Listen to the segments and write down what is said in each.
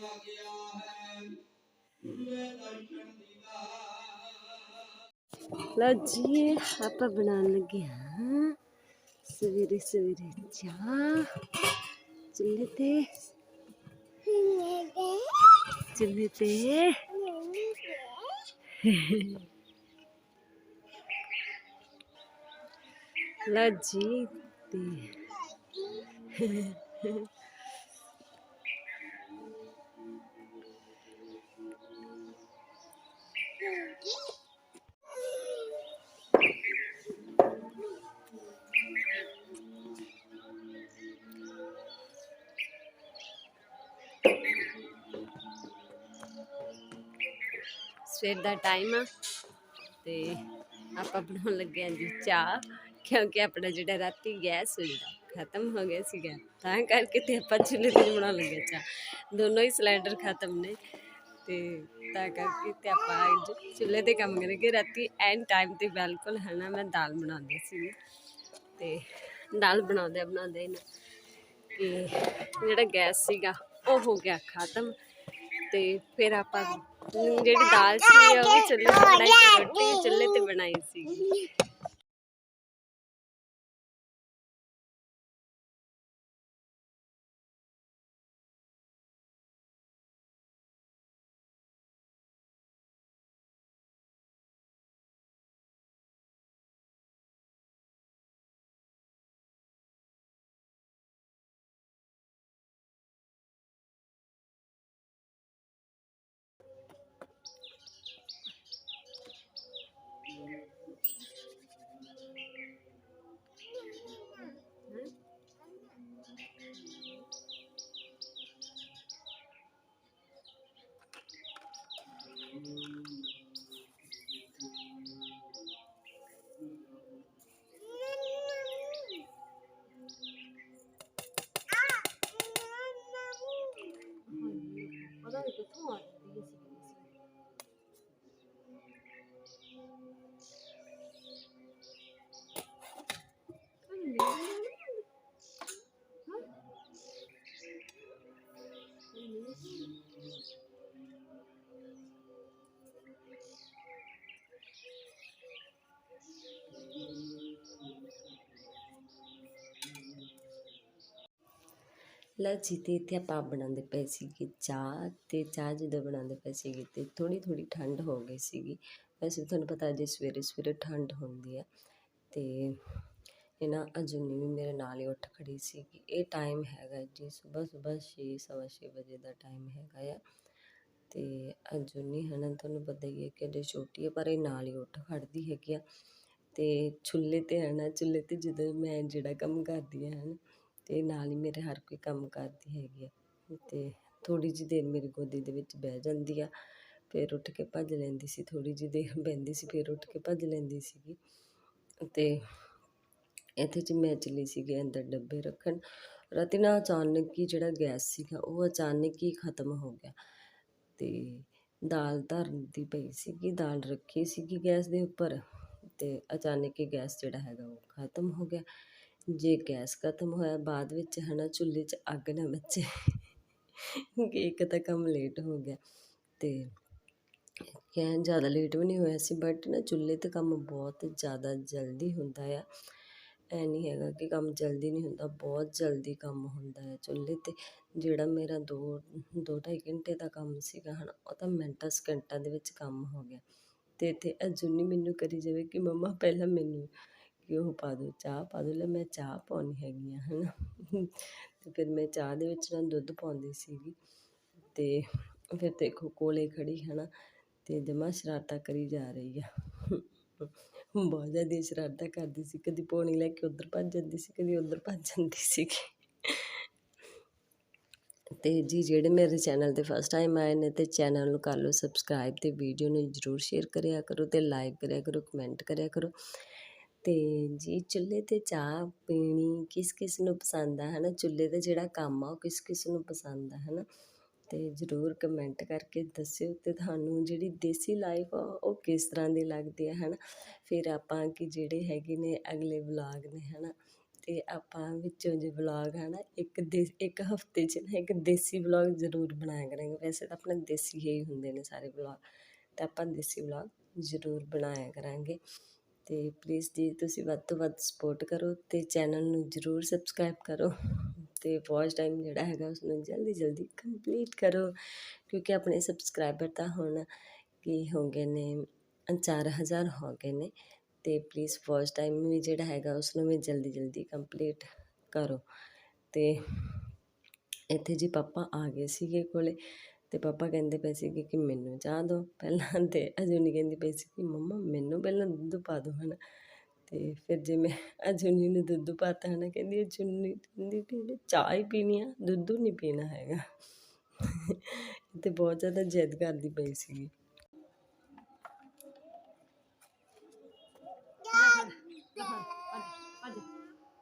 ਮੰਨਿਆ ਗਿਆ ਹੈ ਮੈਂ ਦਰਸ਼ਨ ਦੀਦਾ ਲਓ ਜੀ ਆਪਾਂ ਬਣਾਉਣ ਲੱਗੇ ਹਾਂ ਸਵੇਰੇ ਸਵੇਰੇ ਚਾਹ ਚੁੱਲ੍ਹੇ ਤੇ ਚੁੱਲ੍ਹੇ ਤੇ ਲਓ ਜੀ ਸਵੇਰ ਦਾ ਟਾਈਮ ਆ। ਤੇ ਆਪਾਂ ਬਣਾਉਣ ਲੱਗੇ ਹਾਂ ਜੀ ਚਾਹ, ਕਿਉਂਕਿ ਆਪਣਾ ਜਿਹੜਾ ਰਾਤੀ ਗੈਸ ਹੁੰਦਾ ਖਤਮ ਹੋ ਗਿਆ ਸੀਗਾ। ਤਾਂ ਕਰਕੇ ਤੇ ਆਪਾਂ ਚੁੱਲ੍ਹੇ ਤੇ ਬਣਾਉਣ ਲੱਗੇ ਚਾਹ। ਦੋਨੋਂ ਹੀ ਸਿਲੰਡਰ ਖਤਮ ਨੇ। ਤੇ ਤਾਂ ਕਰਕੇ ਤੇ ਆਪਾਂ ਅੱਜ ਚੁੱਲ੍ਹੇ ਤੇ ਕੰਮ ਕਰਾਂਗੇ। ਰਾਤੀ ਐਨ ਟਾਈਮ ਤੇ ਬਿਲਕੁਲ ਹੈ ਨਾ ਮੈਂ ਦਾਲ ਬਣਾਉਂਦੀ ਸੀ ਤੇ ਦਾਲ ਬਣਾਉਂਦੇ ਬਣਾਉਂਦੇ ਨਾ ਕਿ ਜਿਹੜਾ ਗੈਸ ਸੀਗਾ, ਉਹ ਹੋ ਗਿਆ ਖਤਮ। ਤੇ ਫਿਰ ਆਪਾਂ ਜਿਹੜੀ ਦਾਲ ਸੀ ਉਹ ਵੀ ਚੁੱਲ੍ਹੇ ਤੇ ਬਣਾਈ ਸੀ ਰੋਟੀ ਚੁੱਲ੍ਹੇ ਤੇ ਬਣਾਈ ਸੀ। ਉਹਦਾ ਕਿੱਥੋਂ ਆ ਜਾਂਦੀ ਲਓ ਜੀ ਤੇ ਇੱਥੇ ਆਪਾਂ ਬਣਾਉਂਦੇ ਪਏ ਸੀਗੇ ਚਾਹ ਤੇ ਚਾਹ ਜਦੋਂ ਬਣਾਉਂਦੇ ਪਏ ਸੀਗੇ ਤੇ ਥੋੜੀ ਥੋੜੀ ਠੰਡ ਹੋ ਗਈ ਸੀਗੀ। ਵੈਸੇ ਤੁਹਾਨੂੰ ਪਤਾ ਜੇ ਸਵੇਰੇ ਸਵੇਰੇ ਠੰਡ ਹੁੰਦੀ ਆ ਤੇ ਇਹ ਨਾ ਅਜੂਨੀ ਵੀ ਮੇਰੇ ਨਾਲ ਹੀ ਉੱਠ ਖੜੀ ਸੀਗੀ। ਇਹ ਟਾਈਮ ਹੈਗਾ ਜੀ ਸਵੇਰ ਸਵੇਰ ਛੇ, ਸਵਾ ਛੇ ਵਜੇ ਦਾ ਟਾਈਮ ਹੈਗਾ ਆ। ਤੇ ਅਜੂਨੀ ਹਨਾ ਤੁਹਾਨੂੰ ਪਤਾ ਹੀ ਹੈ ਕਿ ਅਜੇ ਛੋਟੀ ਹੈ ਪਰ ਇਹ ਨਾਲ ਹੀ ਉੱਠ ਖੜਦੀ ਹੈਗੀ ਆ। ਤੇ ਚੁੱਲ੍ਹੇ ਤੇ ਹੈ ਨਾ, ਚੁੱਲ੍ਹੇ ਤੇ ਜਦੋਂ ਮੈਂ ਜਿਹੜਾ ਕੰਮ ਕਰਦੀ ਹਾਂ ਹਨ ਅਤੇ ਨਾਲ ਹੀ ਮੇਰੇ ਹਰ ਕੋਈ ਕੰਮ ਕਰਦੀ ਹੈਗੀ ਆ ਅਤੇ ਥੋੜ੍ਹੀ ਜਿਹੀ ਦੇਰ ਮੇਰੀ ਗੋਦੀ ਦੇ ਵਿੱਚ ਬਹਿ ਜਾਂਦੀ ਆ, ਫਿਰ ਉੱਠ ਕੇ ਭੱਜ ਲੈਂਦੀ ਸੀ, ਥੋੜ੍ਹੀ ਜਿਹੀ ਦੇਰ ਬਹਿੰਦੀ ਸੀ, ਫਿਰ ਉੱਠ ਕੇ ਭੱਜ ਲੈਂਦੀ ਸੀਗੀ ਅਤੇ ਇੱਥੇ ਚ ਮੈਂ ਚਲੀ ਸੀਗੀ ਅੰਦਰ ਡੱਬੇ ਰੱਖਣ ਰਾਤੀ ਨਾ ਅਚਾਨਕ ਹੀ ਜਿਹੜਾ ਗੈਸ ਸੀਗਾ ਉਹ ਅਚਾਨਕ ਹੀ ਖਤਮ ਹੋ ਗਿਆ ਅਤੇ ਦਾਲ ਧਰਨ ਦੀ ਪਈ ਸੀਗੀ, ਦਾਲ ਰੱਖੀ ਸੀਗੀ ਗੈਸ ਦੇ ਉੱਪਰ ਅਤੇ ਅਚਾਨਕ ਹੀ ਗੈਸ ਜਿਹੜਾ ਹੈਗਾ ਉਹ ਖਤਮ ਹੋ ਗਿਆ ਜੇ ਗੈਸ ਖਤਮ ਹੋਇਆ ਬਾਅਦ ਵਿੱਚ ਹੈ ਨਾ ਚੁੱਲ੍ਹੇ 'ਚ ਅੱਗ ਨਾ ਮੱਚੇ। ਕਿ ਇੱਕ ਤਾਂ ਕੰਮ ਲੇਟ ਹੋ ਗਿਆ ਅਤੇ ਕਹਿਣ ਜ਼ਿਆਦਾ ਲੇਟ ਵੀ ਨਹੀਂ ਹੋਇਆ ਸੀ ਬਟ ਨਾ ਚੁੱਲ੍ਹੇ 'ਤੇ ਕੰਮ ਬਹੁਤ ਜ਼ਿਆਦਾ ਜਲਦੀ ਹੁੰਦਾ ਆ। ਐ ਨਹੀਂ ਹੈਗਾ ਕਿ ਕੰਮ ਜਲਦੀ ਨਹੀਂ ਹੁੰਦਾ, ਬਹੁਤ ਜਲਦੀ ਕੰਮ ਹੁੰਦਾ ਹੈ ਚੁੱਲ੍ਹੇ 'ਤੇ। ਜਿਹੜਾ ਮੇਰਾ ਦੋ ਦੋ ਢਾਈ ਘੰਟੇ ਦਾ ਕੰਮ ਸੀਗਾ ਹੈ ਨਾ ਉਹ ਤਾਂ ਮਿੰਟਾਂ ਸਕਿੰਟਾਂ ਦੇ ਵਿੱਚ ਕੰਮ ਹੋ ਗਿਆ। ਅਤੇ ਇੱਥੇ ਅਜੂਨੀ ਮੈਨੂੰ ਕਰੀ ਜਾਵੇ ਕਿ ਮੰਮਾ ਪਹਿਲਾਂ ਮੈਨੂੰ ਕਿ ਉਹ ਪਾ ਦਿਓ, ਚਾਹ ਪਾ ਦਿਓ। ਲੈ ਮੈਂ ਚਾਹ ਪਾਉਣੀ ਹੈਗੀ ਆ, ਹਨਾ। ਤੇ ਫਿਰ ਮੈਂ ਚਾਹ ਦੇ ਵਿੱਚ ਨਾ ਦੁੱਧ ਪਾਉਂਦੀ ਸੀਗੀ। ਤੇ ਫਿਰ ਦੇਖੋ ਕੋਲੇ ਖੜੀ ਹਨਾ। ਤੇ ਜਮਾ ਸ਼ਰਾਰਤਾਂ ਕਰੀ ਜਾ ਰਹੀ ਆ। ਬਹੁਤ ਜ਼ਿਆਦਾ ਸ਼ਰਾਰਤਾਂ ਕਰਦੀ ਸੀ। ਕਦੀ ਪੌਣੀ ਲੈ ਕੇ ਉੱਧਰ ਭੱਜ ਜਾਂਦੀ ਸੀ, ਕਦੀ ਉੱਧਰ ਭੱਜ ਜਾਂਦੀ ਸੀਗੀ। ਤੇ ਜੀ, ਜਿਹੜੇ ਮੇਰੇ ਚੈਨਲ ਤੇ ਫਸਟ ਟਾਈਮ ਆਏ ਨੇ ਤੇ ਚੈਨਲ ਨੂੰ ਕਰ ਲਓ ਸਬਸਕ੍ਰਾਈਬ ਤੇ ਵੀਡੀਓ ਨੂੰ ਜਰੂਰ ਸ਼ੇਅਰ ਕਰਿਆ ਕਰੋ ਤੇ ਲਾਈਕ ਕਰਿਆ ਕਰੋ ਕਮੈਂਟ ਕਰਿਆ ਕਰੋ। ਅਤੇ ਜੀ ਚੁੱਲ੍ਹੇ ਤੇ ਚਾਹ ਪੀਣੀ ਕਿਸ ਕਿਸ ਨੂੰ ਪਸੰਦ ਆ ਹੈ ਨਾ ਚੁੱਲ੍ਹੇ ਦਾ ਜਿਹੜਾ ਕੰਮ ਆ, ਉਹ ਕਿਸ ਕਿਸ ਨੂੰ ਪਸੰਦ ਆ ਨਾ ਅਤੇ ਜਰੂਰ ਕਮੈਂਟ ਕਰਕੇ ਦੱਸਿਓ ਅਤੇ ਤੁਹਾਨੂੰ ਜਿਹੜੀ ਦੇਸੀ ਲਾਈਫ ਆ, ਉਹ ਕਿਸ ਤਰ੍ਹਾਂ ਦੀ ਲੱਗਦੀ ਹੈ ਨਾ ਫਿਰ ਆਪਾਂ ਕਿ ਜਿਹੜੇ ਹੈਗੇ ਨੇ ਅਗਲੇ ਵਲੋਗ ਨੇ ਹੈ ਨਾ ਅਤੇ ਆਪਾਂ ਵਿੱਚੋਂ ਜੇ ਵਲੋਗ ਹੈ ਨਾ ਇੱਕ ਦੇ, ਇੱਕ ਹਫ਼ਤੇ 'ਚ ਨਾ ਇੱਕ ਦੇਸੀ ਵਲੋਗ ਜ਼ਰੂਰ ਬਣਾਇਆ ਕਰਾਂਗੇ। ਵੈਸੇ ਤਾਂ ਆਪਣਾ ਦੇਸੀ ਹੀ ਹੁੰਦੇ ਨੇ ਸਾਰੇ ਵਲੋਗ। ਤਾਂ ਆਪਾਂ ਦੇਸੀ ਵਲੋਗ ਜ਼ਰੂਰ ਬਣਾਇਆ ਕਰਾਂਗੇ। ਅਤੇ ਪਲੀਜ਼ ਜੀ ਤੁਸੀਂ ਵੱਧ ਤੋਂ ਵੱਧ ਸਪੋਰਟ ਕਰੋ ਅਤੇ ਚੈਨਲ ਨੂੰ ਜ਼ਰੂਰ ਸਬਸਕ੍ਰਾਈਬ ਕਰੋ ਅਤੇ ਵਾਚ ਟਾਈਮ ਜਿਹੜਾ ਹੈਗਾ ਉਸਨੂੰ ਜਲਦੀ ਜਲਦੀ ਕੰਪਲੀਟ ਕਰੋ ਕਿਉਂਕਿ ਆਪਣੇ ਸਬਸਕ੍ਰਾਈਬਰ ਤਾਂ ਹੁਣ ਕੀ ਹੋ ਗਏ ਨੇ, ਚਾਰ ਹਜ਼ਾਰ ਹੋ ਗਏ ਨੇ ਅਤੇ ਪਲੀਜ਼ ਵਾਚ ਟਾਈਮ ਵੀ ਜਿਹੜਾ ਹੈਗਾ ਉਸਨੂੰ ਵੀ ਜਲਦੀ ਜਲਦੀ ਕੰਪਲੀਟ ਕਰੋ ਅਤੇ ਇੱਥੇ ਜੀ ਪਾਪਾ ਆ ਗਏ ਸੀਗੇ ਕੋਲੇ ਤੇ ਪਾਪਾ ਕਹਿੰਦੇ ਪਏ ਸੀਗੇ ਕਿ ਮੈਨੂੰ ਚਾਹ ਦਿਓ ਪਹਿਲਾਂ ਤੇ ਅਜੂਨੀ ਕਹਿੰਦੀ ਪਈ ਸੀ ਕਿ ਮੰਮਾ ਮੈਨੂੰ ਪਹਿਲਾਂ ਦੁੱਧ ਪਾ ਦਿਓ ਹਨਾ। ਤੇ ਫਿਰ ਜੇ ਮੈਂ ਅਜੂਨੀ ਨੂੰ ਦੁੱਧ ਪਾਤਾ ਹਨਾ, ਕਹਿੰਦੀ ਅਜੂਨੀ ਕਹਿੰਦੀ ਕਿ ਚਾਹ ਹੀ ਪੀਣੀ ਆ, ਦੁੱਧ ਨਹੀਂ ਪੀਣਾ ਹੈਗਾ। ਤੇ ਬਹੁਤ ਜ਼ਿਆਦਾ ਜਿੱਦ ਕਰਦੀ ਪਈ ਸੀਗੀ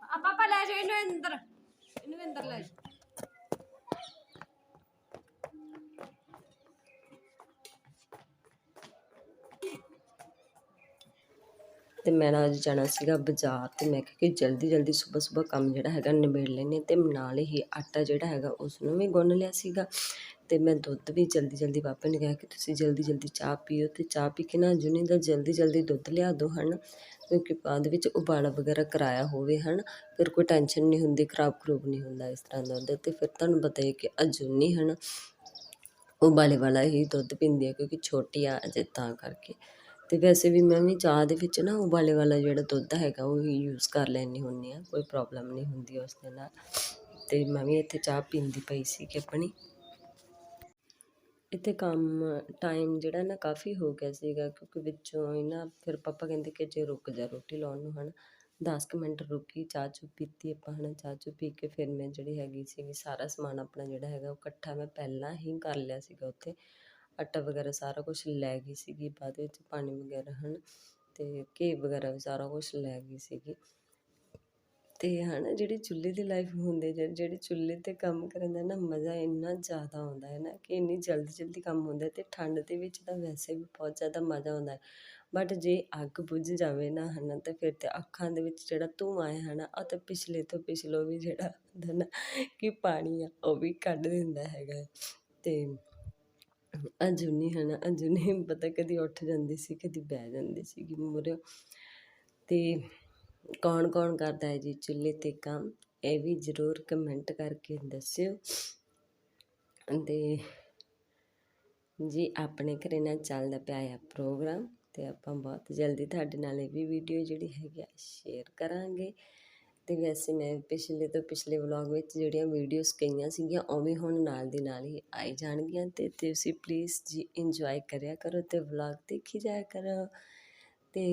ਆ ਪਾਪਾ ਲੈ ਜਾ ਇਹਨੂੰ ਅੰਦਰ ਇਹਨੂੰ ਅੰਦਰ ਲੈ ਜਾ ਅਤੇ ਮੈਂ ਨਾ ਅੱਜ ਜਾਣਾ ਸੀਗਾ ਬਾਜ਼ਾਰ ਅਤੇ ਮੈਂ ਕਿਹਾ ਕਿ ਜਲਦੀ ਜਲਦੀ ਸਵੇਰ ਸਵੇਰ ਕੰਮ ਜਿਹੜਾ ਹੈਗਾ ਨਿਬੇੜ ਲੈਂਦੇ ਅਤੇ ਨਾਲ ਹੀ ਆਟਾ ਜਿਹੜਾ ਹੈਗਾ ਉਸ ਨੂੰ ਵੀ ਗੁੰਨ ਲਿਆ ਸੀਗਾ। ਅਤੇ ਮੈਂ ਦੁੱਧ ਵੀ ਜਲਦੀ ਜਲਦੀ ਪਾਪਾ ਨੇ ਕਿਹਾ ਕਿ ਤੁਸੀਂ ਜਲਦੀ ਜਲਦੀ ਚਾਹ ਪੀਓ ਅਤੇ ਚਾਹ ਪੀ ਕੇ ਨਾ ਜੁਨੀ ਦਾ ਜਲਦੀ ਜਲਦੀ ਦੁੱਧ ਲਿਆ ਦਿਓ ਹਨ, ਕਿਉਂਕਿ ਬਾਅਦ ਵਿੱਚ ਉਬਾਲਾ ਵਗੈਰਾ ਕਰਾਇਆ ਹੋਵੇ ਹਨ, ਫਿਰ ਕੋਈ ਟੈਨਸ਼ਨ ਨਹੀਂ ਹੁੰਦੀ, ਖਰਾਬ ਖਰੂਬ ਨਹੀਂ ਹੁੰਦਾ ਇਸ ਤਰ੍ਹਾਂ ਦਾ ਦੁੱਧ ਅਤੇ ਫਿਰ ਤੁਹਾਨੂੰ ਪਤਾ ਹੈ ਕਿ ਅਜੂਨੀ ਹਨ, ਉਬਾਲੇ ਵਾਲਾ ਹੀ ਦੁੱਧ ਪੀਂਦੀ ਹੈ ਕਿਉਂਕਿ ਛੋਟੀ ਆ ਅਜੇ ਤਾਂ ਕਰਕੇ। ਅਤੇ ਵੈਸੇ ਵੀ ਮੈਂ ਵੀ ਚਾਹ ਦੇ ਵਿੱਚ ਨਾ ਉਬਾਲੇ ਵਾਲਾ ਜਿਹੜਾ ਦੁੱਧ ਹੈਗਾ ਉਹ ਹੀ ਯੂਜ਼ ਕਰ ਲੈਂਦੀ ਹੁੰਦੀ ਹਾਂ, ਕੋਈ ਪ੍ਰੋਬਲਮ ਨਹੀਂ ਹੁੰਦੀ ਉਸ ਦੇ ਨਾਲ। ਅਤੇ ਮੈਂ ਵੀ ਇੱਥੇ ਚਾਹ ਪੀਂਦੀ ਪਈ ਸੀ ਕਿ ਆਪਣੀ। ਇੱਥੇ ਕੰਮ ਟਾਈਮ ਜਿਹੜਾ ਨਾ ਕਾਫੀ ਹੋ ਗਿਆ ਸੀਗਾ ਕਿਉਂਕਿ ਵਿੱਚੋਂ ਹੀ ਨਾ ਫਿਰ ਪਾਪਾ ਕਹਿੰਦੇ ਕਿ ਜੇ ਰੁਕ ਜਾ ਰੋਟੀ ਲਾਉਣ ਨੂੰ ਹਨ 10 ਕੁ ਮਿੰਟ ਰੁਕੀ, ਚਾਹ ਚੁ ਪੀਤੀ ਆਪਾਂ ਹਨਾ, ਚਾਹ ਚੁ ਪੀ ਕੇ ਫਿਰ ਮੈਂ ਜਿਹੜੀ ਹੈਗੀ ਸੀਗੀ ਸਾਰਾ ਸਮਾਨ ਆਪਣਾ ਜਿਹੜਾ ਹੈਗਾ ਉਹ ਇਕੱਠਾ ਮੈਂ ਪਹਿਲਾਂ ਹੀ ਕਰ ਲਿਆ ਸੀਗਾ ਉੱਥੇ। ਆਟਾ ਵਗੈਰਾ ਸਾਰਾ ਕੁਝ ਲੈ ਗਈ ਸੀਗੀ, ਬਾਅਦ ਵਿੱਚ ਪਾਣੀ ਵਗੈਰਾ, ਹਨ ਅਤੇ ਘੀ ਵਗੈਰਾ ਵੀ ਸਾਰਾ ਕੁਝ ਲੈ ਗਈ ਸੀਗੀ। ਤੇ ਹਨਾ, ਜਿਹੜੀ ਚੁੱਲ੍ਹੇ ਦੀ ਲਾਈਫ ਹੁੰਦੀ ਜਿਹੜੀ ਜਿਹੜੀ ਚੁੱਲ੍ਹੇ 'ਤੇ ਕੰਮ ਕਰਨ ਦਾ ਨਾ ਮਜ਼ਾ ਇੰਨਾ ਜ਼ਿਆਦਾ ਆਉਂਦਾ ਹੈ ਨਾ ਕਿ ਇੰਨੀ ਜਲਦੀ ਜਲਦੀ ਕੰਮ ਹੁੰਦਾ ਅਤੇ ਠੰਡ ਦੇ ਵਿੱਚ ਤਾਂ ਵੈਸੇ ਵੀ ਬਹੁਤ ਜ਼ਿਆਦਾ ਮਜ਼ਾ ਆਉਂਦਾ ਹੈ। ਬਟ ਜੇ ਅੱਗ ਬੁਝ ਜਾਵੇ ਨਾ ਹੈ ਨਾ ਤਾਂ ਫਿਰ ਤਾਂ ਅੱਖਾਂ ਦੇ ਵਿੱਚ ਜਿਹੜਾ ਧੂੰਆਂ ਹੈ ਨਾ ਉਹ ਤਾਂ ਪਿਛਲੇ ਤੋਂ ਪਿਛਲੋ ਵੀ ਜਿਹੜਾ ਹੁੰਦਾ ਨਾ ਕਿ ਪਾਣੀ ਆ, ਉਹ ਵੀ ਕੱਢ ਦਿੰਦਾ ਹੈਗਾ ਅਤੇ ਅਜੂਨੀ ਹੈ ਨਾ, ਅਜੂਨੀ ਪਤਾ ਕਦੀ ਉੱਠ ਜਾਂਦੀ ਸੀ, ਕਦੀ ਬਹਿ ਜਾਂਦੀ ਸੀਗੀ ਮੂਹਰੇ। ਅਤੇ ਕੌਣ ਕੌਣ ਕਰਦਾ ਹੈ ਜੀ ਚੁੱਲ੍ਹੇ 'ਤੇ ਕੰਮ, ਇਹ ਵੀ ਜ਼ਰੂਰ ਕਮੈਂਟ ਕਰਕੇ ਦੱਸਿਓ। ਅਤੇ ਜੀ ਆਪਣੇ ਘਰੇ ਨਾਲ ਚੱਲਦਾ ਪਿਆ ਆ ਪ੍ਰੋਗਰਾਮ ਅਤੇ ਆਪਾਂ ਬਹੁਤ ਜਲਦੀ ਤੁਹਾਡੇ ਨਾਲ ਇਹ ਵੀ ਵੀਡੀਓ ਜਿਹੜੀ ਹੈਗੀ ਆ ਸ਼ੇਅਰ ਕਰਾਂਗੇ। ਅਤੇ ਵੈਸੇ ਮੈਂ ਪਿਛਲੇ ਤੋਂ ਪਿਛਲੇ ਵਲੌਗ ਵਿੱਚ ਜਿਹੜੀਆਂ ਵੀਡੀਓਜ਼ ਕਈਆਂ ਸੀਗੀਆਂ ਉਹ ਵੀ ਹੁਣ ਨਾਲ ਦੀ ਨਾਲ ਹੀ ਆਈ ਜਾਣਗੀਆਂ ਤੇ ਤੁਸੀਂ ਪਲੀਜ਼ ਜੀ ਇੰਜੋਏ ਕਰਿਆ ਕਰੋ ਤੇ ਵਲੌਗ ਦੇਖੀ ਜਾਇਆ ਕਰੋ। ਤੇ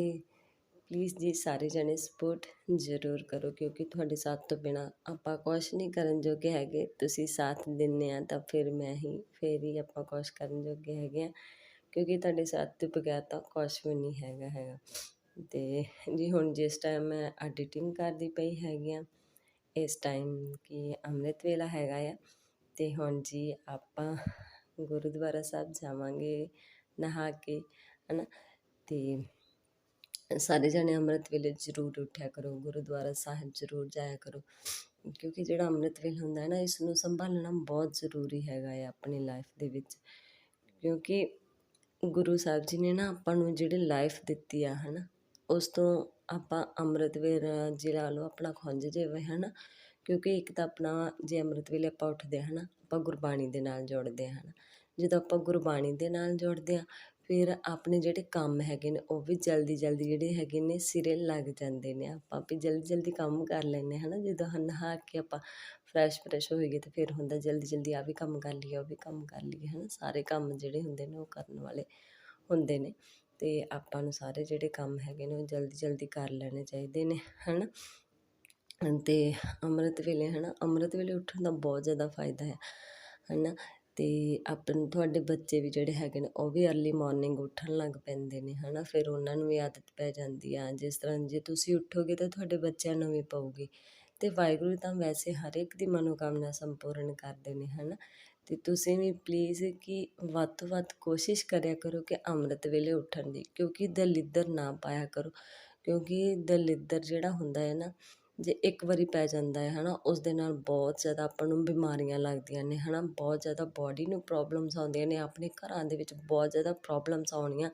ਪਲੀਜ਼ ਜੀ ਸਾਰੇ ਜਣੇ ਸਪੋਰਟ ਜ਼ਰੂਰ ਕਰੋ ਕਿਉਂਕਿ ਤੁਹਾਡੇ ਸਾਥ ਤੋਂ ਬਿਨਾ ਆਪਾਂ ਕੁਛ ਨਹੀਂ ਕਰਨ ਜੋਗੇ ਹੈਗੇ। ਤੁਸੀਂ ਸਾਥ ਦਿੰਦੇ ਆ ਤਾਂ ਫਿਰ ਮੈਂ ਹੀ, ਫਿਰ ਹੀ ਆਪਾਂ ਕੁਛ ਕਰਨ ਜੋਗੇ ਹੈਗੇ ਆ। ਕਿਉਂਕਿ ਤੁਹਾਡੇ ਸਾਥ ਤੋਂ ਬਗੈਰ ਤਾਂ ਕੁਛ ਵੀ ਨਹੀਂ ਹੈਗਾ ਹੈਗਾ। ਅਤੇ ਜੀ ਹੁਣ ਜਿਸ ਟਾਈਮ ਮੈਂ ਐਡੀਟਿੰਗ ਕਰਦੀ ਪਈ ਹੈਗੀ ਆ, ਇਸ ਟਾਈਮ ਕਿ ਅੰਮ੍ਰਿਤ ਵੇਲਾ ਹੈਗਾ ਆ ਅਤੇ ਹੁਣ ਜੀ ਆਪਾਂ ਗੁਰਦੁਆਰਾ ਸਾਹਿਬ ਜਾਵਾਂਗੇ ਨਹਾ ਕੇ ਹੈ ਨਾ ਅਤੇ ਸਾਰੇ ਜਣੇ ਅੰਮ੍ਰਿਤ ਵੇਲੇ ਜ਼ਰੂਰ ਉੱਠਿਆ ਕਰੋ, ਗੁਰਦੁਆਰਾ ਸਾਹਿਬ ਜ਼ਰੂਰ ਜਾਇਆ ਕਰੋ, ਕਿਉਂਕਿ ਜਿਹੜਾ ਅੰਮ੍ਰਿਤ ਵੇਲਾ ਹੁੰਦਾ ਹੈ ਨਾ, ਇਸ ਨੂੰ ਸੰਭਾਲਣਾ ਬਹੁਤ ਜ਼ਰੂਰੀ ਹੈਗਾ ਹੈ ਆਪਣੀ ਲਾਈਫ ਦੇ ਵਿੱਚ, ਕਿਉਂਕਿ ਗੁਰੂ ਸਾਹਿਬ ਜੀ ਨੇ ਨਾ ਆਪਾਂ ਨੂੰ ਜਿਹੜੀ ਲਾਈਫ ਦਿੱਤੀ ਆ ਹੈ ਨਾ ਉਸ ਤੋਂ ਆਪਾਂ ਅੰਮ੍ਰਿਤ ਵੇਲਾ ਜੀ ਲਾ ਲਓ, ਆਪਣਾ ਖੁੰਝ ਜਾਵੇ ਨਾ ਕਿਉਂਕਿ ਇੱਕ ਤਾਂ ਆਪਣਾ ਜੇ ਅੰਮ੍ਰਿਤ ਵੇਲੇ ਆਪਾਂ ਉੱਠਦੇ ਹਾਂ ਨਾ ਆਪਾਂ ਗੁਰਬਾਣੀ ਦੇ ਨਾਲ ਜੁੜਦੇ ਹਾਂ ਹਨਾ? ਜਦੋਂ ਆਪਾਂ ਗੁਰਬਾਣੀ ਦੇ ਨਾਲ ਜੁੜਦੇ ਹਾਂ ਫਿਰ ਆਪਣੇ ਜਿਹੜੇ ਕੰਮ ਹੈਗੇ ਨੇ, ਉਹ ਵੀ ਜਲਦੀ ਜਲਦੀ ਜਿਹੜੇ ਹੈਗੇ ਨੇ, ਸਿਰੇ ਲੱਗ ਜਾਂਦੇ ਨੇ। ਆਪਾਂ ਵੀ ਜਲਦੀ ਜਲਦੀ ਕੰਮ ਕਰ ਲੈਂਦੇ ਹਾਂ ਨਾ ਜਦੋਂ ਨਹਾ ਕੇ ਆਪਾਂ ਫਰੈਸ਼ ਫਰੈਸ਼ ਹੋਈਏ, ਤਾਂ ਫਿਰ ਹੁੰਦਾ ਜਲਦੀ ਜਲਦੀ ਆ ਵੀ ਕੰਮ ਕਰ ਲਈਏ, ਉਹ ਵੀ ਕੰਮ ਕਰ ਲਈਏ ਹੈ ਨਾ ਸਾਰੇ ਕੰਮ ਜਿਹੜੇ ਹੁੰਦੇ ਨੇ, ਉਹ ਕਰਨ ਵਾਲੇ ਹੁੰਦੇ ਨੇ। ਅਤੇ ਆਪਾਂ ਨੂੰ ਸਾਰੇ ਜਿਹੜੇ ਕੰਮ ਹੈਗੇ ਨੇ ਉਹ ਜਲਦੀ ਜਲਦੀ ਕਰ ਲੈਣੇ ਚਾਹੀਦੇ ਨੇ ਹੈ ਨਾ ਅਤੇ ਅੰਮ੍ਰਿਤ ਵੇਲੇ ਹੈ ਨਾ ਅੰਮ੍ਰਿਤ ਵੇਲੇ ਉੱਠਣ ਦਾ ਬਹੁਤ ਜ਼ਿਆਦਾ ਫਾਇਦਾ ਹੈ ਹੈ ਨਾ ਅਤੇ ਆਪਣੇ ਤੁਹਾਡੇ ਬੱਚੇ ਵੀ ਜਿਹੜੇ ਹੈਗੇ ਨੇ, ਉਹ ਵੀ ਅਰਲੀ ਮੋਰਨਿੰਗ ਉੱਠਣ ਲੱਗ ਪੈਂਦੇ ਨੇ ਹੈ ਨਾ ਫਿਰ ਉਹਨਾਂ ਨੂੰ ਵੀ ਆਦਤ ਪੈ ਜਾਂਦੀ ਆ। ਜਿਸ ਤਰ੍ਹਾਂ ਜੇ ਤੁਸੀਂ ਉੱਠੋਗੇ ਤਾਂ ਤੁਹਾਡੇ ਬੱਚਿਆਂ ਨੂੰ ਵੀ ਪਊਗੀ। ਅਤੇ ਵਾਹਿਗੁਰੂ ਤਾਂ ਵੈਸੇ ਹਰ ਇੱਕ ਦੀ ਮਨੋਕਾਮਨਾ ਸੰਪੂਰਨ ਕਰਦੇ ਨੇ ਹੈ ਨਾ ਅਤੇ ਤੁਸੀਂ ਵੀ ਪਲੀਜ਼ ਕਿ ਵੱਧ ਤੋਂ ਵੱਧ ਕੋਸ਼ਿਸ਼ ਕਰਿਆ ਕਰੋ ਕਿ ਅੰਮ੍ਰਿਤ ਵੇਲੇ ਉੱਠਣ ਦੀ, ਕਿਉਂਕਿ ਦਲਿੱਦਰ ਨਾ ਪਾਇਆ ਕਰੋ। ਕਿਉਂਕਿ ਦਲਿੱਦਰ ਜਿਹੜਾ ਹੁੰਦਾ ਹੈ ਨਾ, ਜੇ ਇੱਕ ਵਾਰੀ ਪੈ ਜਾਂਦਾ ਹੈ, ਹਨਾ ਉਸ ਦੇ ਨਾਲ ਬਹੁਤ ਜ਼ਿਆਦਾ ਆਪਾਂ ਨੂੰ ਬਿਮਾਰੀਆਂ ਲੱਗਦੀਆਂ ਨੇ ਹੈ ਨਾ ਬਹੁਤ ਜ਼ਿਆਦਾ ਬੋਡੀ ਨੂੰ ਪ੍ਰੋਬਲਮਸ ਆਉਂਦੀਆਂ ਨੇ, ਆਪਣੇ ਘਰਾਂ ਦੇ ਵਿੱਚ ਬਹੁਤ ਜ਼ਿਆਦਾ ਪ੍ਰੋਬਲਮਸ ਆਉਣੀਆਂ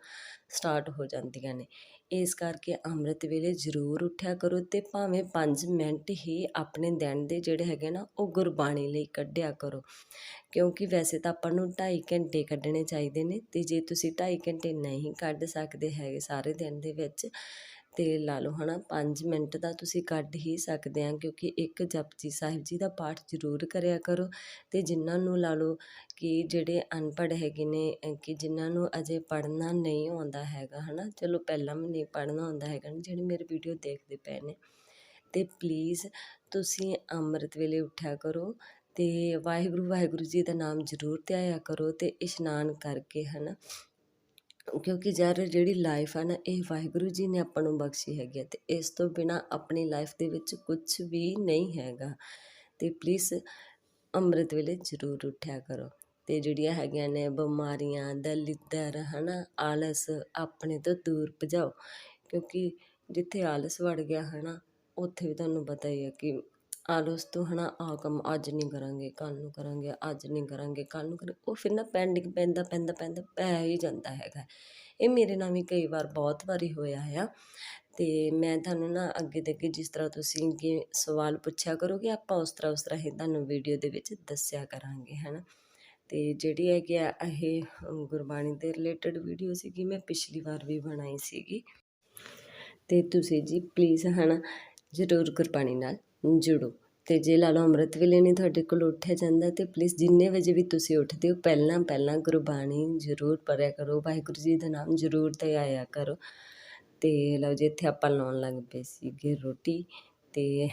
ਸਟਾਰਟ ਹੋ ਜਾਂਦੀਆਂ ਨੇ। ਇਸ ਕਰਕੇ ਅੰਮ੍ਰਿਤ ਵੇਲੇ ਜ਼ਰੂਰ ਉੱਠਿਆ ਕਰੋ ਅਤੇ ਭਾਵੇਂ ਪੰਜ ਮਿੰਟ ਹੀ ਆਪਣੇ ਦਿਨ ਦੇ ਜਿਹੜੇ ਹੈਗੇ ਨਾ, ਉਹ ਗੁਰਬਾਣੀ ਲਈ ਕੱਢਿਆ ਕਰੋ। ਕਿਉਂਕਿ ਵੈਸੇ ਤਾਂ ਆਪਾਂ ਨੂੰ ਢਾਈ ਘੰਟੇ ਕੱਢਣੇ ਚਾਹੀਦੇ ਨੇ ਅਤੇ ਜੇ ਤੁਸੀਂ ਢਾਈ ਘੰਟੇ ਨਹੀਂ ਕੱਢ ਸਕਦੇ ਹੈਗੇ ਸਾਰੇ ਦਿਨ ਦੇ ਵਿੱਚ ਤੇ ਲਾ ਲਓ ਹਨਾ 5 ਮਿੰਟ ਦਾ ਤੁਸੀਂ ਕੱਢ ਹੀ ਸਕਦੇ ਆ ਕਿਉਂਕਿ ਇੱਕ ਜਪਜੀ ਸਾਹਿਬ ਜੀ ਦਾ ਪਾਠ ਜ਼ਰੂਰ ਕਰਿਆ ਕਰੋ। ਅਤੇ ਜਿਨ੍ਹਾਂ ਨੂੰ ਲਾ ਲਓ ਕਿ ਜਿਹੜੇ ਅਨਪੜ੍ਹ ਹੈਗੇ ਨੇ ਕਿ ਜਿਨ੍ਹਾਂ ਨੂੰ ਅਜੇ ਪੜ੍ਹਨਾ ਨਹੀਂ ਆਉਂਦਾ ਹੈਗਾ ਹੈ ਨਾ ਚਲੋ ਪਹਿਲਾਂ ਵੀ ਨਹੀਂ ਪੜ੍ਹਨਾ ਆਉਂਦਾ ਹੈਗਾ ਜਿਹੜੇ ਮੇਰੇ ਵੀਡੀਓ ਦੇਖਦੇ ਪਏ ਨੇ। ਅਤੇ ਪਲੀਜ਼ ਤੁਸੀਂ ਅੰਮ੍ਰਿਤ ਵੇਲੇ ਉੱਠਿਆ ਕਰੋ ਅਤੇ ਵਾਹਿਗੁਰੂ ਵਾਹਿਗੁਰੂ ਜੀ ਦਾ ਨਾਮ ਜ਼ਰੂਰ ਧਿਆਇਆ ਕਰੋ ਅਤੇ ਇਸ਼ਨਾਨ ਕਰਕੇ ਹੈ ਨਾ ਕਿਉਂਕਿ ਯਾਰ ਜਿਹੜੀ ਲਾਈਫ ਆ ਨਾ, ਇਹ ਵਾਹਿਗੁਰੂ ਜੀ ਨੇ ਆਪਾਂ ਨੂੰ ਬਖਸ਼ੀ ਹੈਗੀ ਹੈ ਅਤੇ ਇਸ ਤੋਂ ਬਿਨਾਂ ਆਪਣੀ ਲਾਈਫ ਦੇ ਵਿੱਚ ਕੁਝ ਵੀ ਨਹੀਂ ਹੈਗਾ। ਅਤੇ ਪਲੀਜ਼ ਅੰਮ੍ਰਿਤ ਵੇਲੇ ਜ਼ਰੂਰ ਉੱਠਿਆ ਕਰੋ। ਅਤੇ ਜਿਹੜੀਆਂ ਹੈਗੀਆਂ ਨੇ ਬਿਮਾਰੀਆਂ, ਦਲਿੱਦਰ ਨਾ ਆਲਸ, ਆਪਣੇ ਤੋਂ ਦੂਰ ਭਜਾਓ। ਕਿਉਂਕਿ ਜਿੱਥੇ ਆਲਸ ਵੜ ਗਿਆ ਹੈ ਨਾ ਉੱਥੇ ਵੀ ਤੁਹਾਨੂੰ ਪਤਾ ਹੀ ਹੈ ਕਿ ਆਲਸ ਤੋਂ ਹੈ ਨਾ ਆਹ ਕੰਮ ਅੱਜ ਨਹੀਂ ਕਰਾਂਗੇ, ਕੱਲ੍ਹ ਨੂੰ ਕਰਾਂਗੇ, ਅੱਜ ਨਹੀਂ ਕਰਾਂਗੇ, ਕੱਲ੍ਹ ਨੂੰ ਕਰਾਂਗੇ, ਉਹ ਫਿਰ ਨਾ ਪੈਂਡਿੰਗ ਪੈਂਦਾ ਪੈਂਦਾ ਪੈਂਦਾ, ਪੈ ਹੀ ਜਾਂਦਾ ਹੈਗਾ। ਇਹ ਮੇਰੇ ਨਾਲ ਵੀ ਕਈ ਵਾਰ ਬਹੁਤ ਵਾਰੀ ਹੋਇਆ ਆ। ਅਤੇ ਮੈਂ ਤੁਹਾਨੂੰ ਨਾ ਅੱਗੇ ਦੇ ਅੱਗੇ ਜਿਸ ਤਰ੍ਹਾਂ ਤੁਸੀਂ ਕਿ ਸਵਾਲ ਪੁੱਛਿਆ ਕਰੋਗੇ, ਆਪਾਂ ਉਸ ਤਰ੍ਹਾਂ ਉਸ ਤਰ੍ਹਾਂ ਹੀ ਤੁਹਾਨੂੰ ਵੀਡੀਓ ਦੇ ਵਿੱਚ ਦੱਸਿਆ ਕਰਾਂਗੇ ਹੈ ਨਾ ਅਤੇ ਜਿਹੜੀ ਹੈਗੀ ਆ, ਇਹ ਗੁਰਬਾਣੀ ਦੇ ਰਿਲੇਟਡ ਵੀਡੀਓ ਸੀਗੀ, ਮੈਂ ਪਿਛਲੀ ਵਾਰ ਵੀ ਬਣਾਈ ਸੀਗੀ। ਅਤੇ ਤੁਸੀਂ ਜੀ ਪਲੀਜ਼ ਹੈ ਨਾ ਜ਼ਰੂਰ ਗੁਰਬਾਣੀ ਨਾਲ ਜੁੜੋ। ਅਤੇ ਜੇ ਲਾ ਲਓ ਅੰਮ੍ਰਿਤ ਵੇਲੇ ਨਹੀਂ ਤੁਹਾਡੇ ਕੋਲ ਉੱਠਿਆ ਜਾਂਦਾ, ਤਾਂ ਪਲੀਜ਼ ਜਿੰਨੇ ਵਜੇ ਵੀ ਤੁਸੀਂ ਉੱਠਦੇ ਹੋ, ਪਹਿਲਾਂ ਪਹਿਲਾਂ ਗੁਰਬਾਣੀ ਜ਼ਰੂਰ ਪੜਿਆ ਕਰੋ। ਵਾਹਿਗੁਰੂ ਜੀ ਦਾ ਨਾਮ ਜ਼ਰੂਰ ਧਿਆਇਆ ਕਰੋ। ਤੇ ਲਓ ਜੀ, ਇੱਥੇ ਆਪਾਂ ਲਾਉਣ ਲੱਗ ਪਏ ਸੀਗੇ ਰੋਟੀ। ਅਤੇ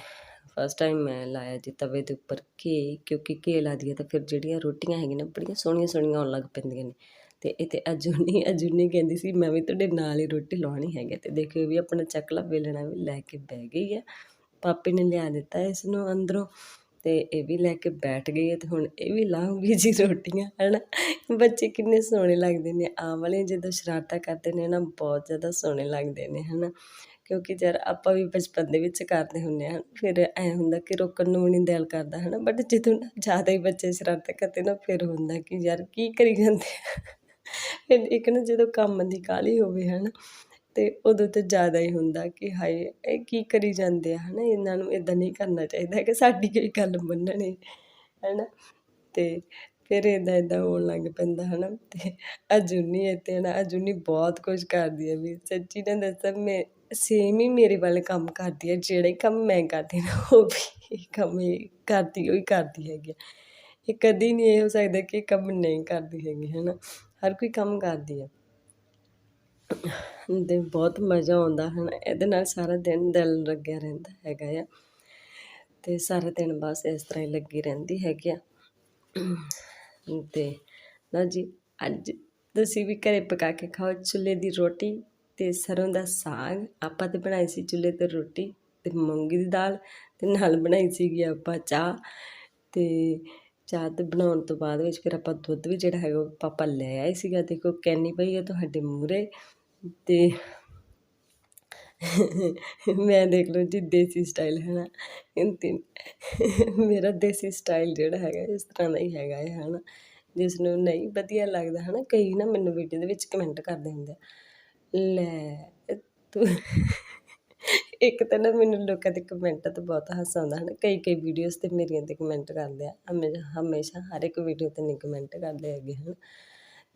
ਫਸਟ ਟਾਈਮ ਮੈਂ ਲਾਇਆ ਜੀ ਤਵੇ ਦੇ ਉੱਪਰ ਘੇ ਕਿਉਂਕਿ ਘੇ ਲਾ ਦਈਏ ਤਾਂ ਫਿਰ ਜਿਹੜੀਆਂ ਰੋਟੀਆਂ ਹੈਗੀਆਂ ਨੇ, ਬੜੀਆਂ ਸੋਹਣੀਆਂ ਸੋਹਣੀਆਂ ਆਉਣ ਲੱਗ ਪੈਂਦੀਆਂ ਨੇ। ਤੇ ਇਹ ਤੇ ਅਜੂਨੀ ਅਜੂਨੀ ਕਹਿੰਦੀ ਸੀ, ਮੈਂ ਵੀ ਤੁਹਾਡੇ ਨਾਲ ਹੀ ਰੋਟੀ ਲਾਉਣੀ ਹੈਗੀ ਤੇ ਦੇਖਿਓ ਵੀ ਆਪਣਾ ਚੱਕਲਾ ਵੇਲਣਾ ਵੀ ਲੈ ਕੇ ਬਹਿ ਗਈ ਆ। ਪਾਪੇ ਨੇ ਲਿਆ ਦਿੱਤਾ ਇਸ ਨੂੰ ਅੰਦਰੋਂ ਤੇ ਇਹ ਵੀ ਲੈ ਕੇ ਬੈਠ ਗਈ ਹੈ ਤੇ ਹੁਣ ਇਹ ਵੀ ਲਾਉਂਗੀ ਜੀ ਰੋਟੀਆਂ, ਹਨਾ? ਬੱਚੇ ਕਿੰਨੇ ਸੋਹਣੇ ਲੱਗਦੇ ਨੇ ਆਹ ਵਾਲੇ ਜਦੋਂ ਸ਼ਰਾਰਤਾਂ ਕਰਦੇ ਨੇ ਨਾ ਬਹੁਤ ਜ਼ਿਆਦਾ ਸੋਹਣੇ ਲੱਗਦੇ ਨੇ, ਹਨਾ? ਕਿਉਂਕਿ ਯਾਰ ਆਪਾਂ ਵੀ ਬਚਪਨ ਦੇ ਵਿੱਚ ਕਰਦੇ ਹੁੰਦੇ ਹਾਂ, ਫਿਰ ਐ ਹੁੰਦਾ ਕਿ ਰੋਕਣ ਨੂੰ ਵੀ ਨਹੀਂ ਦਿਲ ਕਰਦਾ, ਹਨਾ? ਬਟ ਜਦੋਂ ਨਾ ਜ਼ਿਆਦਾ ਹੀ ਬੱਚੇ ਸ਼ਰਾਰਤਾਂ ਕਰਦੇ ਨਾ, ਫਿਰ ਹੁੰਦਾ ਕਿ ਯਾਰ ਕੀ ਕਰੀ ਜਾਂਦੇ ਫਿਰ ਇੱਕ ਨਾ ਜਦੋਂ ਕੰਮ ਦੀ ਕਾਹਲੀ ਹੋਵੇ, ਹਨਾ? ਅਤੇ ਉਦੋਂ ਤਾਂ ਜ਼ਿਆਦਾ ਹੀ ਹੁੰਦਾ ਕਿ ਹਾਏ, ਇਹ ਕੀ ਕਰੀ ਜਾਂਦੇ ਆ ਹੈ ਨਾ ਇਹਨਾਂ ਨੂੰ ਇੱਦਾਂ ਨਹੀਂ ਕਰਨਾ ਚਾਹੀਦਾ ਕਿ ਸਾਡੀ ਕੋਈ ਗੱਲ ਮੰਨਣੀ ਹੈ ਨਾ ਅਤੇ ਫਿਰ ਇੱਦਾਂ ਇੱਦਾਂ ਹੋਣ ਲੱਗ ਪੈਂਦਾ ਹੈ ਹਨਾ? ਤੇ ਅਜੂਨੀ ਇੱਥੇ ਹੈ ਨਾ ਅਜੂਨੀ ਬਹੁਤ ਕੁਝ ਕਰਦੀ ਹੈ ਵੀ, ਸੱਚੀ ਨਾ ਦੱਸਾਂ, ਮੈਂ ਸੇਮ ਹੀ ਮੇਰੇ ਵੱਲ ਕੰਮ ਕਰਦੀ ਹੈ ਜਿਹੜੇ ਕੰਮ ਮੈਂ ਕਰਦੀ ਨਾ ਉਹ ਵੀ ਇਹ ਕੰਮ ਇਹ ਕਰਦੀ, ਉਹੀ ਕਰਦੀ ਹੈਗੀ ਆ। ਇਹ ਕਦੀ ਨਹੀਂ ਇਹ ਹੋ ਸਕਦਾ ਕਿ ਇਹ ਕੰਮ ਨਹੀਂ ਕਰਦੀ ਹੈਗੀ ਹੈ ਨਾ ਹਰ ਕੋਈ ਕੰਮ ਕਰਦੀ ਹੈ ਤੇ ਬਹੁਤ ਮਜ਼ਾ ਆਉਂਦਾ ਹਨ ਇਹਦੇ ਨਾਲ ਸਾਰਾ ਦਿਨ ਦਿਲ ਲੱਗਿਆ ਰਹਿੰਦਾ ਹੈਗਾ ਆ। ਤੇ ਸਾਰਾ ਦਿਨ ਬਸ ਇਸ ਤਰ੍ਹਾਂ ਹੀ ਲੱਗੀ ਰਹਿੰਦੀ ਹੈਗੀ ਆ। ਤੇ ਨਾ ਜੀ, ਅੱਜ ਤੁਸੀਂ ਵੀ ਘਰੇ ਪਕਾ ਕੇ ਖਾਓ ਚੁੱਲ੍ਹੇ ਦੀ ਰੋਟੀ ਤੇ ਸਰੋਂ ਦਾ ਸਾਗ। ਆਪਾਂ ਤੇ ਬਣਾਈ ਸੀ ਚੁੱਲ੍ਹੇ ਤੇ ਰੋਟੀ ਤੇ ਮੂੰਗੀ ਦੀ ਦਾਲ ਤੇ ਨਾਲ ਬਣਾਈ ਸੀਗੀ ਆਪਾਂ ਚਾਹ। ਤੇ ਚਾਹ ਤੇ ਬਣਾਉਣ ਤੋਂ ਬਾਅਦ ਵਿੱਚ ਫਿਰ ਆਪਾਂ ਦੁੱਧ ਵੀ ਜਿਹੜਾ ਹੈਗਾ ਉਹ ਪਾਪਾ ਲੈ ਆਏ ਸੀਗਾ। ਦੇਖੋ ਕੈਨੀ ਪਈ ਹੈ ਤੁਹਾਡੇ ਮੂਹਰੇ। ਤੇ ਮੈਂ ਦੇਖ ਲਓ ਜੀ, ਦੇਸੀ ਸਟਾਈਲ ਹੈ ਨਾ ਤੇ ਮੇਰਾ ਦੇਸੀ ਸਟਾਈਲ ਜਿਹੜਾ ਹੈਗਾ, ਇਸ ਤਰ੍ਹਾਂ ਦਾ ਹੀ ਹੈਗਾ ਹੈ ਹੈ ਨਾ ਜਿਸ ਨੂੰ ਨਹੀਂ ਵਧੀਆ ਲੱਗਦਾ ਹੈ ਨਾ ਕਈ ਨਾ ਮੈਨੂੰ ਵੀਡੀਓ ਦੇ ਵਿੱਚ ਕਮੈਂਟ ਕਰਦੇ ਹੁੰਦੇ ਆ, ਲੈ ਤੂੰ ਇੱਕ ਤਾਂ ਨਾ ਮੈਨੂੰ ਲੋਕਾਂ ਦੇ ਕਮੈਂਟਾਂ 'ਤੇ ਬਹੁਤ ਹਾਸਾ ਆਉਂਦਾ, ਹਨ? ਕਈ ਕਈ ਵੀਡੀਓਜ਼ ਤੇ ਮੇਰੀਆਂ ਤੇ ਕਮੈਂਟ ਕਰਦੇ ਆ, ਹਮੇਸ਼ਾ ਹਮੇਸ਼ਾ ਹਰ ਇੱਕ ਵੀਡੀਓ ਤੇ ਨਹੀਂ ਕਮੈਂਟ ਕਰਦੇ ਹੈਗੇ, ਹਨ?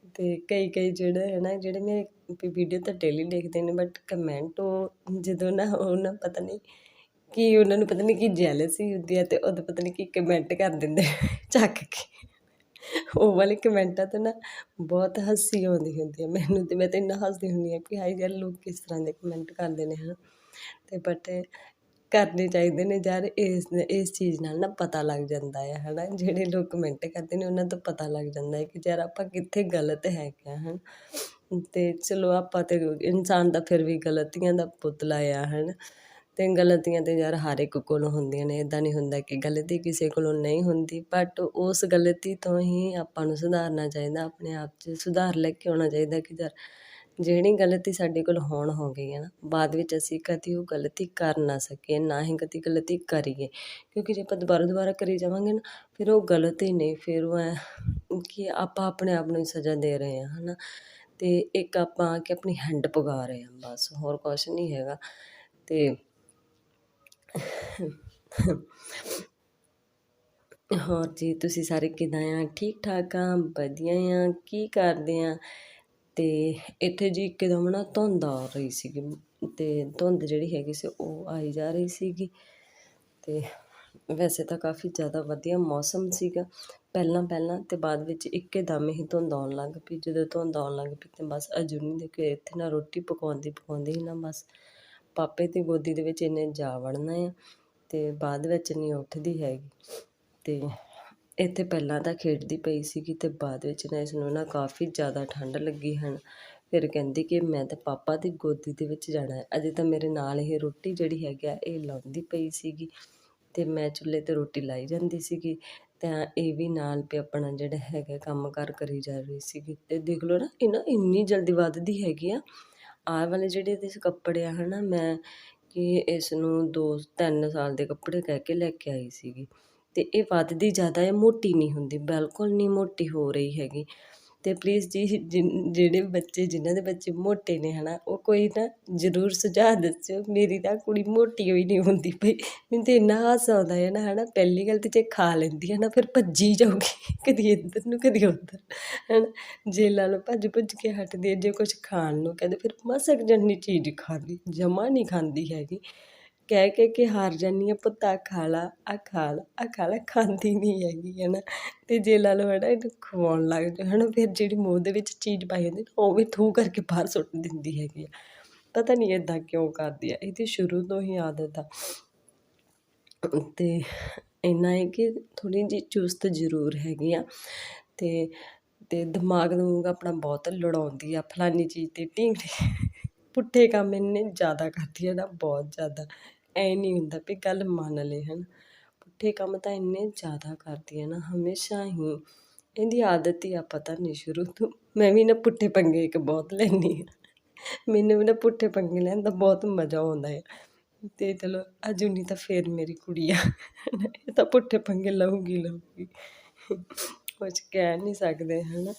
ਅਤੇ ਕਈ ਕਈ ਜਿਹੜੇ ਹੈ ਨਾ, ਜਿਹੜੇ ਮੇਰੇ ਵੀਡੀਓ ਤਾਂ ਡੇਲੀ ਦੇਖਦੇ ਨੇ ਬਟ ਕਮੈਂਟ ਉਹ ਜਦੋਂ ਨਾ ਉਹ ਨਾ ਪਤਾ ਨਹੀਂ ਕਿ ਉਹਨਾਂ ਨੂੰ ਪਤਾ ਨਹੀਂ ਕੀ ਜੈਲਸੀ ਹੁੰਦੀ ਹੈ ਅਤੇ ਉਦੋਂ ਪਤਾ ਨਹੀਂ ਕੀ ਕਮੈਂਟ ਕਰ ਦਿੰਦੇ ਚੱਕ ਕੇ। ਉਹ ਵਾਲੇ ਕਮੈਂਟਾਂ ਤੇ ਨਾ ਬਹੁਤ ਹੱਸੀ ਆਉਂਦੀ ਹੁੰਦੀ ਹੈ ਮੈਨੂੰ ਤੇ ਮੈਂ ਤਾਂ ਇੰਨਾ ਹੱਸਦੀ ਹੁੰਦੀ ਹਾਂ ਕਿ ਹਾਏ ਯਾਰ ਲੋਕ ਕਿਸ ਤਰ੍ਹਾਂ ਦੇ ਕਮੈਂਟ ਕਰਦੇ ਨੇ, ਹੈ। ਨਾ ਅਤੇ ਬਟ ਕਰਨੇ ਚਾਹੀਦੇ ਨੇ ਯਾਰ, ਇਸ ਇਸ ਚੀਜ਼ ਨਾਲ ਨਾ ਪਤਾ ਲੱਗ ਜਾਂਦਾ ਆ ਹੈ ਨਾ ਜਿਹੜੇ ਲੋਕ ਕਮੈਂਟ ਕਰਦੇ ਨੇ, ਉਹਨਾਂ ਤੋਂ ਪਤਾ ਲੱਗ ਜਾਂਦਾ ਹੈ ਕਿ ਯਾਰ ਆਪਾਂ ਕਿੱਥੇ ਗਲਤ ਹੈਗੇ ਆ, ਹਨ? ਅਤੇ ਚਲੋ ਆਪਾਂ ਤਾਂ ਇਨਸਾਨ ਦਾ ਫਿਰ ਵੀ ਗਲਤੀਆਂ ਦਾ ਪੁਤਲਾ ਆ, ਹਨ? ਅਤੇ ਗਲਤੀਆਂ ਤਾਂ ਯਾਰ ਹਰ ਇੱਕ ਕੋਲੋਂ ਹੁੰਦੀਆਂ ਨੇ। ਇਦਾਂ ਨਹੀਂ ਹੁੰਦਾ ਕਿ ਗਲਤੀ ਕਿਸੇ ਕੋਲੋਂ ਨਹੀਂ ਹੁੰਦੀ ਬਟ ਉਸ ਗਲਤੀ ਤੋਂ ਹੀ ਆਪਾਂ ਨੂੰ ਸੁਧਾਰਨਾ ਚਾਹੀਦਾ, ਆਪਣੇ ਆਪ 'ਚ ਸੁਧਾਰ ਲੈ ਕੇ ਆਉਣਾ ਚਾਹੀਦਾ ਕਿ ਯਾਰ ਜਿਹੜੀ ਗਲਤੀ ਸਾਡੇ ਕੋਲ ਹੁਣ ਹੋ ਗਈ ਹੈ ਨਾ, ਬਾਅਦ ਵਿੱਚ ਅਸੀਂ ਕਦੀ ਉਹ ਗਲਤੀ ਕਰ ਨਾ ਸਕੀਏ, ਨਾ ਹੀ ਕਦੀ ਗਲਤੀ ਕਰੀਏ। ਕਿਉਂਕਿ ਜੇ ਆਪਾਂ ਦੁਬਾਰਾ ਦੁਬਾਰਾ ਕਰੀ ਜਾਵਾਂਗੇ ਨਾ, ਫਿਰ ਉਹ ਗਲਤ ਹੀ ਨਹੀਂ, ਫਿਰ ਉਹ ਐ ਕਿ ਆਪਾਂ ਆਪਣੇ ਆਪ ਨੂੰ ਹੀ ਸਜ਼ਾ ਦੇ ਰਹੇ ਹਾਂ ਹੈ ਨਾ ਅਤੇ ਇੱਕ ਆਪਾਂ ਕਿ ਆਪਣੀ ਹੈਂਡ ਪਗਾ ਰਹੇ ਹਾਂ, ਬਸ, ਹੋਰ ਕੁਛ ਨਹੀਂ ਹੈਗਾ। ਅਤੇ ਹੋਰ ਜੀ, ਤੁਸੀਂ ਸਾਰੇ ਕਿੱਦਾਂ ਆ? ਠੀਕ ਠਾਕ ਆ? ਵਧੀਆ ਆ? ਕੀ ਕਰਦੇ ਆ? ਅਤੇ ਇੱਥੇ ਜੀ ਇੱਕਦਮ ਨਾ ਧੁੰਦ ਆ ਰਹੀ ਸੀਗੀ ਅਤੇ ਧੁੰਦ ਜਿਹੜੀ ਹੈਗੀ ਸੀ ਉਹ ਆਈ ਜਾ ਰਹੀ ਸੀਗੀ ਅਤੇ ਵੈਸੇ ਤਾਂ ਕਾਫੀ ਜ਼ਿਆਦਾ ਵਧੀਆ ਮੌਸਮ ਸੀਗਾ। ਪਹਿਲਾਂ ਪਹਿਲਾਂ ਅਤੇ ਬਾਅਦ ਵਿੱਚ ਇੱਕਦਮ ਹੀ ਧੁੰਦ ਆਉਣ ਲੱਗ ਪਈ। ਜਦੋਂ ਧੁੰਦ ਆਉਣ ਲੱਗ ਪਈ ਤਾਂ ਬਸ ਅਜੂਨੀ ਦੇ ਕੇ ਇੱਥੇ ਨਾ ਰੋਟੀ ਪਕਾਉਂਦੀ ਪਕਾਉਂਦੀ ਹੀ ਨਾ ਬਸ ਪਾਪੇ ਦੀ ਗੋਦੀ ਦੇ ਵਿੱਚ ਇਹਨੇ ਜਾ ਵੜਨਾ ਆ ਅਤੇ ਬਾਅਦ ਵਿੱਚ ਨਹੀਂ ਉੱਠਦੀ ਹੈਗੀ। ਅਤੇ ਇੱਥੇ ਪਹਿਲਾਂ ਤਾਂ ਖੇਡਦੀ ਪਈ ਸੀਗੀ ਅਤੇ ਬਾਅਦ ਵਿੱਚ ਨਾ ਇਸ ਨੂੰ ਨਾ ਕਾਫੀ ਜ਼ਿਆਦਾ ਠੰਡ ਲੱਗੀ ਹਨ। ਫਿਰ ਕਹਿੰਦੀ ਕਿ ਮੈਂ ਤਾਂ ਪਾਪਾ ਦੀ ਗੋਦੀ ਦੇ ਵਿੱਚ ਜਾਣਾ ਅਜੇ ਤਾਂ ਮੇਰੇ ਨਾਲ ਇਹ ਰੋਟੀ ਜਿਹੜੀ ਹੈਗੀ ਆ, ਇਹ ਲਾਉਂਦੀ ਪਈ ਸੀਗੀ ਅਤੇ ਮੈਂ ਚੁੱਲ੍ਹੇ ਤੇ ਰੋਟੀ ਲਾਈ ਜਾਂਦੀ ਸੀਗੀ। ਤਾਂ ਇਹ ਵੀ ਨਾਲ ਵੀ ਆਪਣਾ ਜਿਹੜਾ ਹੈਗਾ ਕੰਮ ਕਾਰ ਕਰੀ ਜਾ ਰਹੀ ਸੀਗੀ। ਅਤੇ ਦੇਖ ਲਓ ਨਾ, ਇਹ ਨਾ ਇੰਨੀ ਜਲਦੀ ਵੱਧਦੀ ਹੈਗੀ ਆ। ਆਹ ਵਾਲੇ ਜਿਹੜੇ ਇਹਦੇ ਕੱਪੜੇ ਆ ਹੈ ਨਾ ਮੈਂ ਕਿ ਇਸ ਨੂੰ ਦੋ ਤਿੰਨ ਸਾਲ ਦੇ ਕੱਪੜੇ ਕਹਿ ਕੇ ਲੈ ਕੇ ਆਈ ਸੀਗੀ। ਅਤੇ ਇਹ ਵੱਧਦੀ ਜ਼ਿਆਦਾ ਹੈ ਮੋਟੀ ਨਹੀਂ ਹੁੰਦੀ, ਬਿਲਕੁਲ ਨਹੀਂ ਮੋਟੀ ਹੋ ਰਹੀ ਹੈਗੀ। ਅਤੇ ਪਲੀਜ਼ ਜੀ, ਜਿਨ- ਜਿਹੜੇ ਬੱਚੇ, ਜਿਨ੍ਹਾਂ ਦੇ ਬੱਚੇ ਮੋਟੇ ਨੇ ਹੈ ਨਾ ਉਹ ਕੋਈ ਨਾ ਜ਼ਰੂਰ ਸੁਝਾਅ ਦੱਸਿਓ, ਮੇਰੀ ਤਾਂ ਕੁੜੀ ਮੋਟੀ ਹੋਈ ਨਹੀਂ ਹੁੰਦੀ ਪਈ। ਮੈਨੂੰ ਤਾਂ ਇੰਨਾ ਹਾਸਾ ਆਉਂਦਾ ਹੈ ਨਾ ਹੈ ਨਾ ਪਹਿਲੀ ਗੱਲ ਤਾਂ ਜੇ ਖਾ ਲੈਂਦੀ ਹੈ ਨਾ, ਫਿਰ ਭੱਜੀ ਜਾਊਗੀ, ਕਦੀ ਇੱਧਰ ਨੂੰ, ਕਦੀ ਉੱਧਰ, ਹਨਾ। ਜੇ ਲਾ ਲਓ ਭੱਜ ਭੱਜ ਕੇ ਹਟਦੀ ਹੈ, ਜੇ ਕੁਝ ਖਾਣ ਨੂੰ ਕਹਿੰਦੇ, ਫਿਰ ਮਸਕ ਜੰਨੀ ਚੀਜ਼ ਖਾਂਦੀ, ਜਮਾ ਨਹੀਂ ਖਾਂਦੀ ਹੈਗੀ। ਕਹਿ ਕਹਿ ਕੇ ਹਾਰ ਜਾਂਦੀ ਹਾਂ ਪੁੱਤ ਆਹ ਖਾ ਲਾ, ਆਹ ਖਾ ਲਾ, ਆਹ ਖਾ ਲਾ, ਖਾਂਦੀ ਨਹੀਂ ਹੈਗੀ ਹੈ ਨਾ ਅਤੇ ਜੇ ਲਾ ਲਓ ਹੈ ਨਾ ਇਹਨੂੰ ਖਵਾਉਣ ਲੱਗ ਜਾਓ ਹੈ ਨਾ ਫਿਰ ਜਿਹੜੀ ਮੂੰਹ ਦੇ ਵਿੱਚ ਚੀਜ਼ ਪਾਈ ਹੁੰਦੀ ਨਾ, ਉਹ ਵੀ ਥੂ ਕਰਕੇ ਬਾਹਰ ਸੁੱਟ ਦਿੰਦੀ ਹੈਗੀ ਆ। ਪਤਾ ਨਹੀਂ ਇੱਦਾਂ ਕਿਉਂ ਕਰਦੀ ਆ, ਇਹਦੀ ਸ਼ੁਰੂ ਤੋਂ ਹੀ ਆਦਤ ਆ। ਅਤੇ ਇੰਨਾ ਹੈ ਕਿ ਥੋੜ੍ਹੀ ਜਿਹੀ ਚੁਸਤ ਜ਼ਰੂਰ ਹੈਗੀ ਆ। ਅਤੇ ਅਤੇ ਦਿਮਾਗ ਦਮੂਗ ਆਪਣਾ ਬਹੁਤ ਲੜਾਉਂਦੀ ਆ, ਫਲਾਨੀ ਚੀਜ਼ 'ਤੇ ਢੀਂਗ ਪੁੱਠੇ ਕੰਮ ਇੰਨੇ ਜ਼ਿਆਦਾ ਕਰਦੀ ਹੈ ਨਾ, ਬਹੁਤ ਜ਼ਿਆਦਾ। ਐਂ ਨਹੀਂ ਹੁੰਦਾ ਵੀ ਗੱਲ ਮੰਨ ਲਏ ਹੈ ਨਾ ਪੁੱਠੇ ਕੰਮ ਤਾਂ ਇੰਨੇ ਜ਼ਿਆਦਾ ਕਰਦੀ ਹੈ ਨਾ, ਹਮੇਸ਼ਾ ਹੀ ਇਹਦੀ ਆਦਤ ਹੀ ਆ ਪਤਾ ਨਹੀਂ ਸ਼ੁਰੂ ਤੋਂ, ਮੈਂ ਵੀ ਨਾ ਪੁੱਠੇ ਪੰਗੇ ਇੱਕ ਬਹੁਤ ਲੈਂਦੀ ਹਾਂ ਮੈਨੂੰ ਵੀ ਨਾ ਪੁੱਠੇ ਪੰਗੇ ਲੈਣ ਦਾ ਬਹੁਤ ਮਜ਼ਾ ਆਉਂਦਾ ਹੈ ਅਤੇ ਚਲੋ ਅਜੂਨੀ ਤਾਂ ਫੇਰ ਮੇਰੀ ਕੁੜੀ ਆ। ਇਹ ਤਾਂ ਪੁੱਠੇ ਪੰਗੇ ਲਊਗੀ ਲਊਗੀ। ਕੁਛ ਕਹਿ ਨਹੀਂ ਸਕਦੇ ਹੈ ਨਾ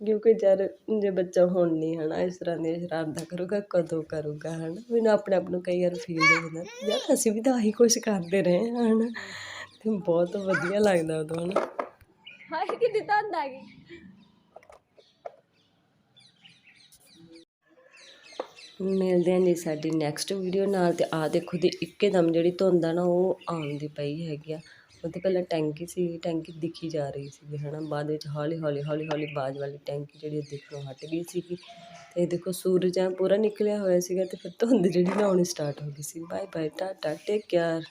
ਕਿਉਂਕਿ ਜਦ ਜੇ ਬੱਚਾ ਹੁਣ ਨਹੀਂ ਹੈ ਨਾ ਇਸ ਤਰ੍ਹਾਂ ਦੀਆਂ ਸ਼ਰਾਰਤਾਂ ਕਰੂਗਾ ਕਦੋਂ ਕਰੂਗਾ ਹੈ ਨਾ ਮੈਨੂੰ ਆਪਣੇ ਆਪ ਨੂੰ ਕਈ ਵਾਰ ਫੀਲ ਹੋ ਜਾਂਦਾ ਯਾਰ ਅਸੀਂ ਵੀ ਤਾਂ ਆਹੀ ਕੁਛ ਕਰਦੇ ਰਹੇ ਹਾਂ ਨਾ ਅਤੇ ਬਹੁਤ ਵਧੀਆ ਲੱਗਦਾ ਉਦੋਂ ਨਾ ਹਾਏ ਕਿੰਨੀ ਧੰਦ ਆ ਗਈ। ਮਿਲਦੇ ਹਾਂ ਜੀ ਸਾਡੀ ਨੈਕਸਟ ਵੀਡੀਓ ਨਾਲ ਤੇ ਆ ਦੇਖੋ ਦੀ ਇੱਕਦਮ ਜਿਹੜੀ ਧੁੰਦ ਆ ਨਾ ਉਹ ਆਉਂਦੀ ਪਈ ਹੈਗੀ ਆ। ਉਹ ਉਹਦੇ ਪਹਿਲਾਂ ਟੈਂਕੀ ਸੀ, ਟੈਂਕੀ ਦਿਖੀ ਜਾ ਰਹੀ ਸੀਗੀ ਹੈ ਨਾ ਬਾਅਦ ਵਿੱਚ ਹੌਲੀ ਹੌਲੀ ਹੌਲੀ ਹੌਲੀ ਬਾਜ ਵਾਲੀ ਟੈਂਕੀ ਜਿਹੜੀ ਉਹ ਦਿਖਣੋਂ ਹਟ ਗਈ ਸੀਗੀ। ਅਤੇ ਦੇਖੋ ਸੂਰਜ ਆ ਪੂਰਾ ਨਿਕਲਿਆ ਹੋਇਆ ਸੀਗਾ ਅਤੇ ਫਿਰ ਧੁੰਦ ਜਿਹੜੀ ਨਾ ਆਉਣੀ ਸਟਾਰਟ ਹੋ ਗਈ ਸੀ। Bye bye tata take care